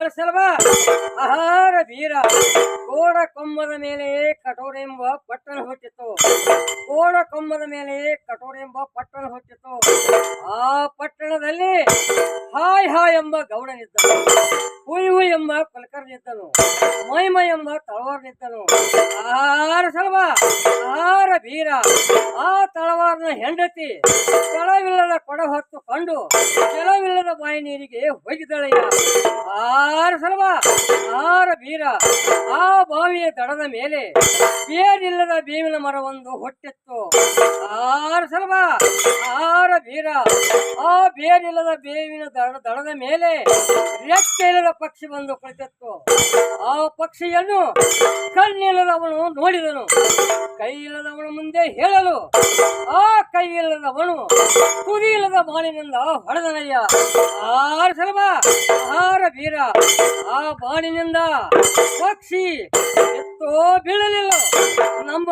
ಆಹಾರ ವೀರ! ಕೋಡ ಕೊಂಬದ ಮೇಲೆ ಕಠೋರ ಎಂಬ ಪಟ್ಟಣ ಹುಟ್ಟಿತು. ಕೋಡ ಕೊಂಬದ ಮೇಲೆ ಕಠೋರ ಎಂಬ ಪಟ್ಟಣ ಹುಟ್ಟಿತು. ಆ ಪಟ್ಟಣದಲ್ಲಿ ಹಾಯ್ ಹಾಯ್ ಎಂಬ ಗೌಡನಿದ್ದನು. ಹುಯ್ ಹುಯ್ ಎಂಬ ಕುಲಕರ್ನಿದ್ದನು ಮೈ ಮೈ ಎಂಬ ತಳವಾರನಿದ್ದನು. ಆಹಾರ ಸಲಭ ಆಹಾರ ವೀರ! ಆ ತಳವಾರನ ಹೆಂಡತಿ ಕೆಳವಿಲ್ಲದ ಕೊಡ ಹೊತ್ತು ಕಂಡು ಕೆಲವಿಲ್ಲದ ಬಾಯಿ ನೀರಿಗೆ ಹೋಗಿದ್ದಳಯ್ಯ ಆರ ಸಲವ, ಆರ ಬೀರ, ಆ ಬಾವಿಯ ದಡದ ಮೇಲೆ ಬೇರಿಲ್ಲದ ಬೇವಿನ ಮರವೊಂದು ಹೊಟ್ಟಿತ್ತು. ಆರ ಸಲವ, ಆರ ಬೀರ, ಆ ಬೇರಿಲ್ಲದ ಬೇವಿನ ದಡ, ದಡದ ಮೇಲೆ ರೆಕ್ಕೆ ಇಲ್ಲದ ಪಕ್ಷಿ ಬಂದು ಕುಳಿತಿತ್ತು. ಆ ಪಕ್ಷಿಯನ್ನು ಕಣ್ಣಿಲ್ಲದವನು ನೋಡಿದನು. ಕೈ ಇಲ್ಲದವನು ಮುಂದೆ ಹೇಳಲು, ಆ ಕೈ ಇಲ್ಲದವನು ತುದಿ ಇಲ್ಲದ ಬಾಣಿನಿಂದ ಹೊಡೆದನಯ್ಯ ಆರ ಸಲಭ ಆಹಾರ ಬೀರ ಆ ಬಾಣಿನಿಂದ ಪಕ್ಷಿ ಎತ್ತೋ ಬೀಳಲಿಲ್ಲ. ನಮ್ಮ